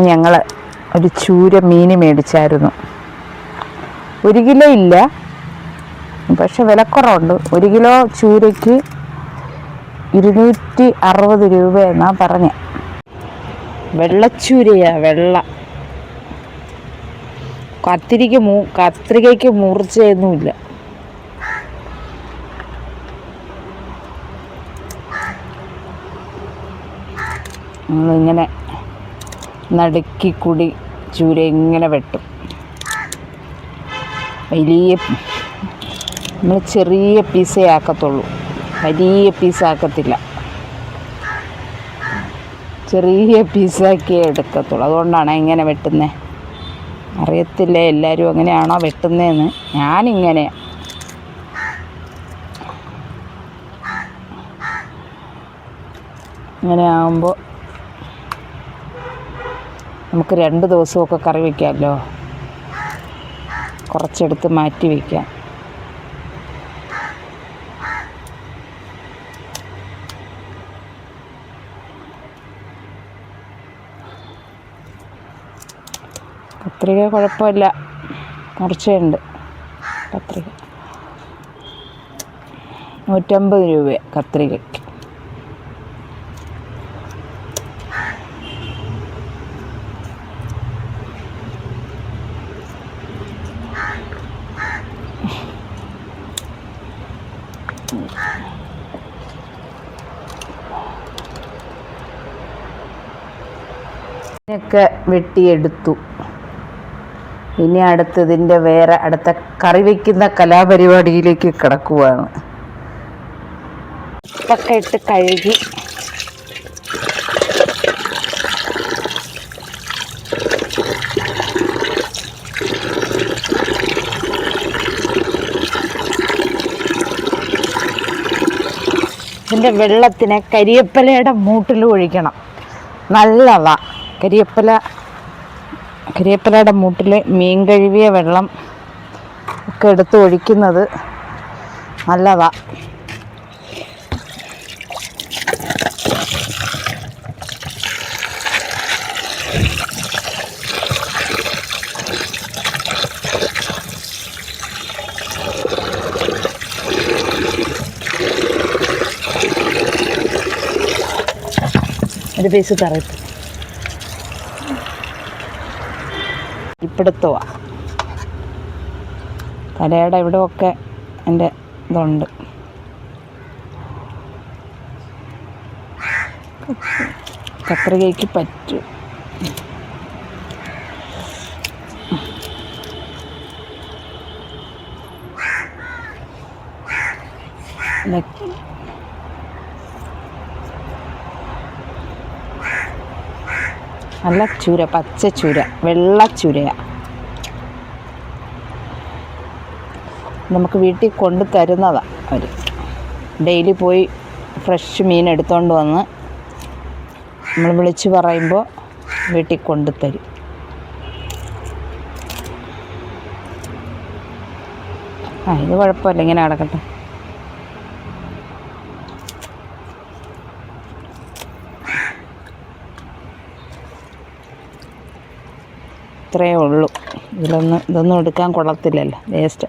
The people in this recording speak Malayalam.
ഞങ്ങൾ ഒരു ചൂര മീൻ മേടിച്ചായിരുന്നു. ഒരു കിലോ ഇല്ല. പക്ഷെ വിലക്കുറവുണ്ട്. ഒരു കിലോ ചൂരയ്ക്ക് ഇരുന്നൂറ്റി അറുപത് രൂപ എന്നാണ് പറഞ്ഞ. വെള്ളച്ചൂരയാ വെള്ള. കത്തിരിക്ക് മൂ കത്രികയ്ക്ക് മൂർച്ചയൊന്നുമില്ല. നമ്മളിങ്ങനെ നടുക്കി കൂടി ചൂര ഇങ്ങനെ വെട്ടും. വലിയ നമ്മൾ ചെറിയ പീസേ ആക്കത്തുള്ളൂ. വലിയ പീസ് ആക്കത്തില്ല. ചെറിയ പീസാക്കിയേ എടുക്കത്തുള്ളൂ. അതുകൊണ്ടാണ് ഇങ്ങനെ വെട്ടുന്നത് അറിയത്തില്ല എല്ലാവരും അങ്ങനെയാണോ വെട്ടുന്നതെന്ന് ഞാനിങ്ങനെ ഇങ്ങനെ ആകുമ്പോൾ നമുക്ക് രണ്ട് ദിവസമൊക്കെ കറി വയ്ക്കാമല്ലോ. കുറച്ചെടുത്ത് മാറ്റി വയ്ക്കാം. കത്രിക കുഴപ്പമില്ല. കുറച്ചുണ്ട് കത്രിക നൂറ്റമ്പത് രൂപ കത്രികയ്ക്ക് ഒക്കെ വെട്ടിയെടുത്തു. ഇനി അടുത്തതിന്റെ വേറെ അടുത്ത കറി വയ്ക്കുന്ന കലാപരിപാടിയിലേക്ക് കിടക്കുവാണ്. ഉപ്പൊക്കെ ഇട്ട് കഴുകി ഇതിന്റെ വെള്ളത്തിനെ കരിയപ്പലയുടെ മൂട്ടിൽ ഒഴിക്കണം. നല്ലതാ കരിയപ്പല കരിയപ്പലയുടെ മൂട്ടിൽ മീൻ കഴുകിയ വെള്ളം ഒക്കെ എടുത്ത് ഒഴിക്കുന്നത് നല്ലതാ ഒരു പീസ് കറിയിട്ട് ഇപ്പിടുത്തുവാ തലയുടെ ഇവിടെ ഒക്കെ എന്റെ ഇതുണ്ട്. കത്രികയ്ക്ക് പറ്റും. നെ- നല്ല ചൂര പച്ച ചൂര വെള്ള ചൂരയാ നമുക്ക് വീട്ടിൽ കൊണ്ടു തരുന്നതാണ് അവർ ഡെയിലി പോയി ഫ്രഷ് മീൻ എടുത്തുകൊണ്ട് വന്ന് നമ്മൾ വിളിച്ച് പറയുമ്പോൾ വീട്ടിൽ കൊണ്ടു തരും. ആ ഇത് കുഴപ്പമില്ല ഇങ്ങനെ കിടക്കട്ടെ ഇത്രയേ ഉള്ളൂ. ഇതിലൊന്നും ഇതൊന്നും എടുക്കാൻ കൊള്ളത്തില്ലല്ലോ വേസ്റ്റ്.